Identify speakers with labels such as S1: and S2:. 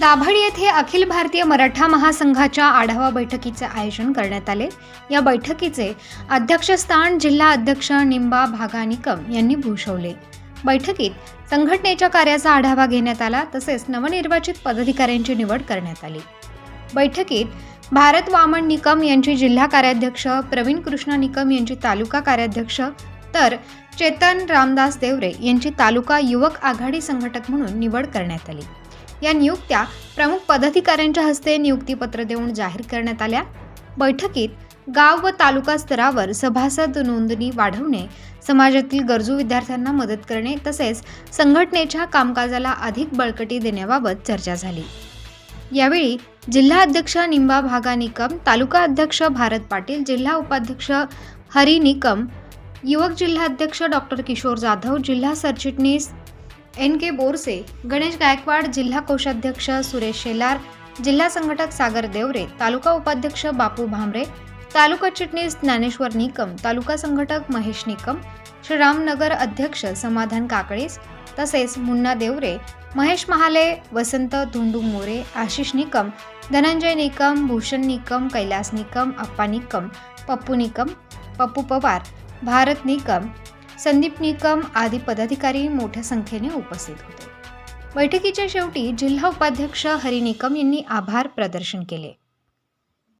S1: दाभड येथे अखिल भारतीय मराठा महासंघाच्या आढावा बैठकीचे आयोजन करण्यात आले. या बैठकीचे अध्यक्षस्थान जिल्हा अध्यक्ष निंबा भागा निकम यांनी भूषवले. बैठकीत संघटनेच्या कार्याचा आढावा घेण्यात आला तसेच नवनिर्वाचित पदाधिकाऱ्यांची निवड करण्यात आली. बैठकीत भारत वामन निकम यांची जिल्हा कार्याध्यक्ष प्रवीण कृष्ण निकम यांची तालुका कार्याध्यक्ष तर चेतन रामदास देवरे यांची तालुका युवक आघाडी संघटक म्हणून निवड करण्यात आली. या नियुक्त्या प्रमुख पदाधिकाऱ्यांच्या हस्ते नियुक्तीपत्र देऊन जाहीर करण्यात आल्या. बैठकीत गाव व तालुका स्तरावर सभासद नोंदणी वाढवणे समाजातील गरजू विद्यार्थ्यांना मदत करणे तसेच संघटनेच्या कामकाजाला अधिक बळकटी देण्याबाबत चर्चा झाली. यावेळी जिल्हा अध्यक्ष निंबा भागा निकम तालुका अध्यक्ष भारत पाटील जिल्हा उपाध्यक्ष हरी निकम युवक जिल्हाध्यक्ष डॉक्टर किशोर जाधव जिल्हा सरचिटणीस एन के बोरसे गणेश गायकवाड जिल्हा कोषाध्यक्ष सुरेश शेलार जिल्हा संघटक सागर देवरे तालुका उपाध्यक्ष बापू भांबरे तालुका चिटणीस ज्ञानेश्वर निकम तालुका संघटक महेश निकम श्रीरामनगर अध्यक्ष समाधान काकळीस तसेच मुन्ना देवरे महेश महाले वसंत धुंडू मोरे आशिष निकम धनंजय निकम भूषण निकम कैलास निकम अप्पा निकम पप्पू निकम पप्पू पवार भारत निकम संदीप निकम आदी पदाधिकारी मोठ्या संख्येने उपस्थित होते. बैठकीच्या शेवटी जिल्हा उपाध्यक्ष हरी निकम यांनी आभार प्रदर्शन केले.